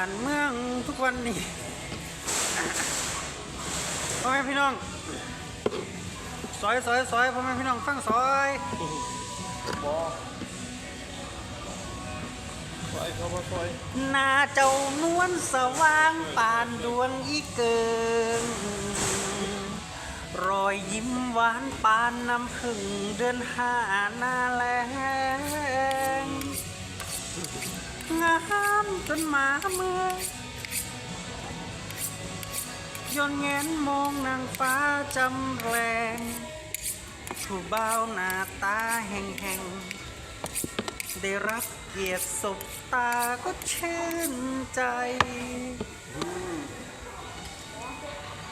านเมืองทุกวันนี้พ่อแม่พี่น้องซอยซอยซอยพ่อแม่พี่น้องฟังซอยบอซอยเขาบอซอยหน้าเจ้านวลสว่างปานดวงอีเกิงรอยยิ้มหวานปานน้ำผึ้งเดือนห้าหน้าแลามจนหมาเมืองย้อนแงนมองนางฟ้าจำแรงผู้เบาวหน้าตาแห่งแห่งๆ ได้รับเกียรติสบตาก็ชื่นใจ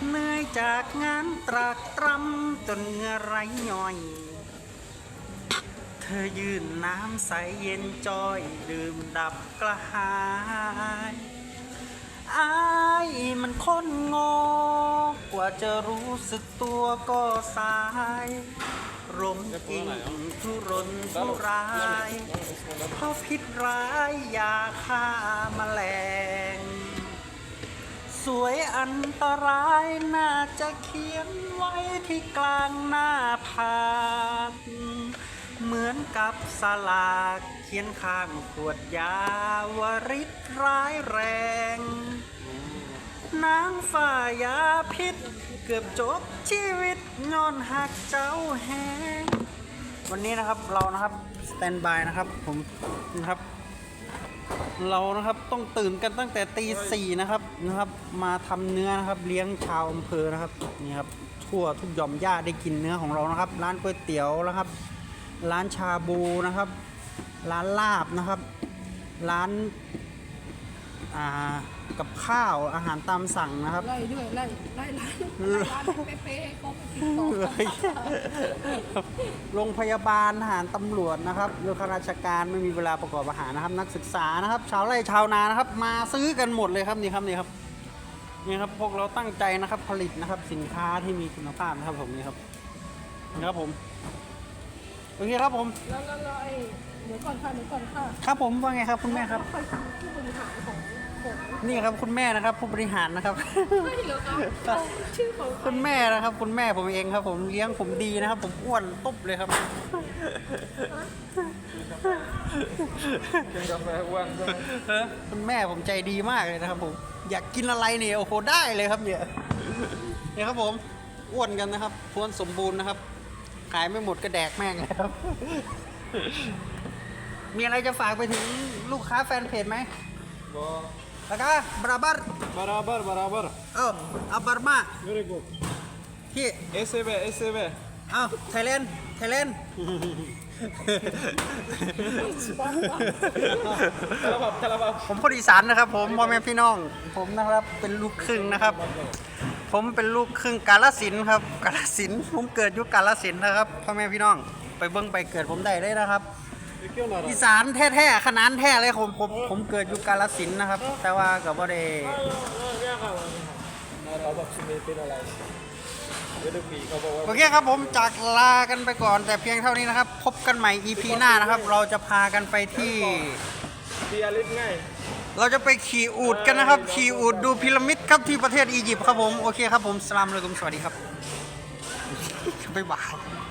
เหนื่อยจากงานตรากตรำจนเหงื่อไหรย่อย เธอยืนน้ำใสเย็นจอยดื่มดับกระหายอายมันคนงอกว่าจะรู้สึกตัวก็สายรมจริงทุรนทุรายเพราะพิษร้ายยาฆ่าแมลง สวยอันตรายน่าจะเขียนไว้ที่กลางหน้าผาก เหมือนกับสลากเขียนข้างขวดยาวริตร้ายแรง นางฝ่ายาพิษ เกือบจบชีวิตย้อนหักเจ้าแหงวันนี้นะครับเรานะครับสแตนบายนะครับผมนะครับ เรานะครับต้องตื่นกันตั้งแต่ตีสี่นะครับนะครับ มาทำเนื้อนะครับ เลี้ยงชาวอำเภอนะครับนี่ครับทั่วทุกหย่อมย่าได้กินเนื้อของเรานะครับ ร้านก๋วยเตี๋ยวนะครับ ร้านชาบูนะครับ ร้านลาบนะครับ ร้านากับข้าวอาหารตามสั่งนะครับไล่ด้วยไล่ไล่ร้านไล่ร้านเป๊ะๆให้ครบติดต่อโรงพยาบาลทหารตำรวจนะครับหรือข้าราชการไม่มีเวลาประกอบอาหารนะครับ นักศึกษานะครับ ชาวไร่ชาวนานะครับ มาซื้อกันหมดเลยครับนี่ครับนี่ครับนี่ครับพวกเราตั้งใจนะครับผลิตนะครับ สินค้าที่มีคุณภาพนะครับผมนี่ครับนี่ครับผม เคครับผม แล้วแล้วแล้วไอ้เดี๋ยวก่อนค่ะเดี๋ยวก่อนค่ะครับผมว่าไงครับคุณแม่ครับ ใครคือผู้บริหารของของนี่ครับคุณแม่นะครับ ผู้บริหารนะครับไม่เหรอครับเอาชื่อของใครคุณแม่นะครับ คุณแม่ผมเองครับ ผมเลี้ยงผมดีนะครับ ผมอ้วนตุ๊บเลยครับ กินกาแฟอ้วนใช่ไหมคุณแม่ผมใจดีมากเลยนะครับผม อยากกินอะไรเนี่ยโอ้โหได้เลยครับเนี่ยเนี่ยครับผมอ้วนกันนะครับทวนสมบูรณ์นะครับ ขายไม่หมดก็แดกแม่งเลยครับ มีอะไรจะฝากไปถึงลูกค้าแฟนเพจไหมบอแล้วก็บราบัรบาราบาร์บาราบาร์เอ้าอับบาร์มา very good ที่ SCB SCB เอ้าไทยแลนด์ไทยแลนด์ตะลับตะลับผมคนอีสานนะครับ ผมพ่อแม่พี่น้อง ผมนะครับเป็นลูกครึ่งนะครับ ผมเป็นลูกครึ่งกาลสินครับ กาลสินผมเกิดอยุคกาลสินนะครับพ่อแม่พี่น้องไปเบิ้งไปเกิดผมได้เลยนะครับ อีสานแท้ๆขนานแท้เลยผมผมผมเกิดอยู่กาลสินนะครับ แต่ว่ากับว่าได้เขาบอกชิมีเป็นอะไรโอเคครับผมจากลากันไปก่อน แต่เพียงเท่านี้นะครับ พบกันใหม่ EP หน้านะครับ เราจะพากันไปที่ปีอาริสง่าย เราจะไปขี่อูดกันนะครับ ขี่อูดดูพีระมิดครับที่ประเทศอียิปต์ครับผม โอเคครับผมสลามเลยกุมสวัสดีครับบ๊ายบาย